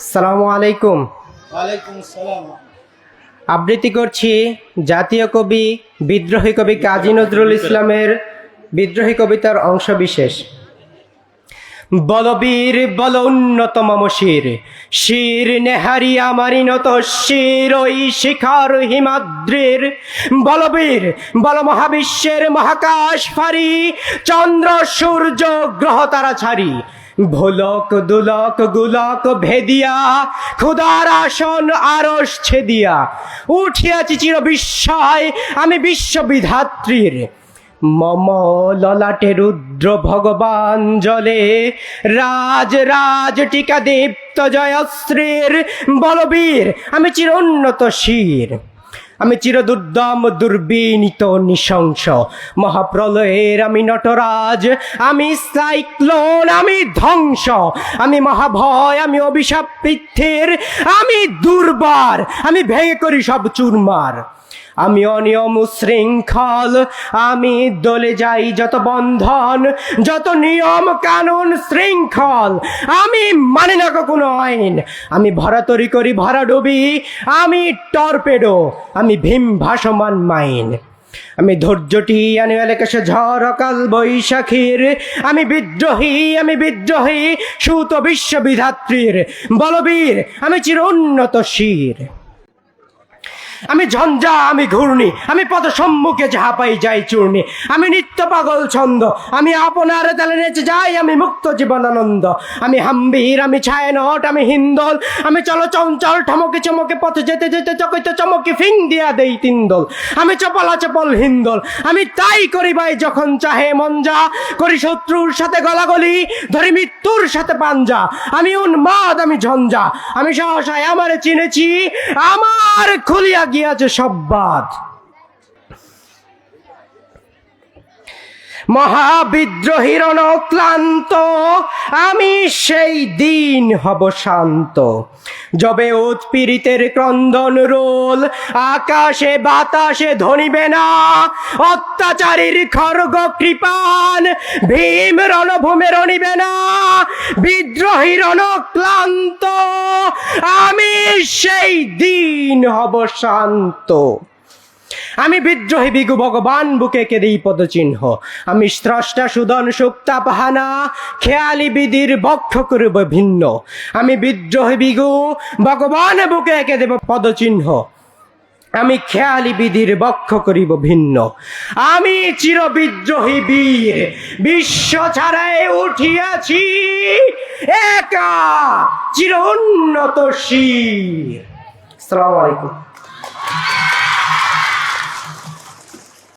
আসসালামু আলাইকুম। সালাম আবৃত্তি করছি জাতীয় কবি বিদ্রোহী কবি কাজী নজরুল ইসলামের বিদ্রোহী কবিতার অংশ বিশেষ বলবীর বল উন্নত মম শির শির নেহারি আমারি নত শির ওই শিখর হিমাদ্রির। বলবীর বল মহাবিশ্বের মহাকাশ ফারি চন্দ্র সূর্য গ্রহ তারা ছাড়ি ভোলক, দুলক, গুলক ভেদিয়া খুদার আসন আরস ছেদিয়া। উঠিয়াছি চির বিস্ময় আমি বিশ্ববিধাত্রীর। মম ললাটে রুদ্র ভগবান জলে, রাজ রাজ টিকা দীপ্ত জয়শ্রীর। বলবীর, আমি চিরোন্নত শির। আমি চিরদুর্দম, দুর্বিনীত, নিশংস। মহাপ্রলয়ের আমি নটরাজ, আমি সাইক্লোন, আমি ধ্বংস। আমি মহাভয়, আমি অভিশাপ, পৃথ্বীর, আমি দুর্বার। আমি ভেঙে করি সব চুরমার। আমি অনিয়ম শৃঙ্খল আমি দলে যাই যত বন্ধন, যত নিয়ম কানুন শৃঙ্খল। আমি মানি না কোনো আইন। আমি ভরাতরি করি, ভরা ডুবি। আমি টর্পেডো। আমি ভীম ভাসমান মাইন। আমি ধৈর্যটি আনি এলাকাশে ঝড় অকাল বৈশাখীর। আমি বিদ্রোহী আমি বিদ্রোহী, সুত বিশ্ববিধাত্রীর বলবীর, আমি চির উন্নত শির। আমি ঝঞ্ঝা, আমি ঘূর্ণি, আমি পদ সম্মুখে যাহা পাই যাই চূর্ণি। আমি নিত্য পাগল ছন্দ, আমি আপনার তালে নেচে যাই, আমি মুক্ত জীবনানন্দ। আমি হাম্বির, আমি ছায়ানট, আমি হিন্দল, আমি চলো চঞ্চল, ঠমকে চমকে পথে যেতে যেতে চকিত চমকে ফিং দিয়া দেই তিনদল আমি চপলা চপল হিন্দল, আমি তাই করি ভাই যখন চাহে মঞ্জা। করি শত্রুর সাথে গলাগলি, ধরি মৃত্যুর সাথে পাঞ্জা। আমি উন্মাদ, আমি ঝঞ্ঝা। আমি সহসায় আমারে চিনেছি, আমার খুলিয়া গিয়াছে সব বাদ মহাবিদ্রোহীর ক্লান্ত আমি সেই দিন হব শান্ত। যবে উৎপীড়িতের ক্রন্দন রোল, আকাশে বাতাসে ধনিবে না, অত্যাচারীর খর্গ কৃপান, ভীম রণভূমে রণিবে না বিদ্রোহীর ক্লান্ত আমি সেই দিন হব শান্ত। আমি বিদ্রোহী বিগু ভগবান, বুকে কে দিই পদচিহ্ন। আমি স্রষ্টা, সুদন, সুক্তা, পাহানা, খেয়ালি বিধির বক্ষ করব ভিন্ন। আমি বিদ্রোহী বিগু ভগবান, বুকে একে দেব পদচিহ্ন। আমি খেয়ালি বিধির বক্ষ করিব ভিন্ন। আমি চির বিদ্রোহী বীর, বিশ্ব ছাড়াই উঠিয়াছি, একা চির উন্নত শির। আলাইকুম।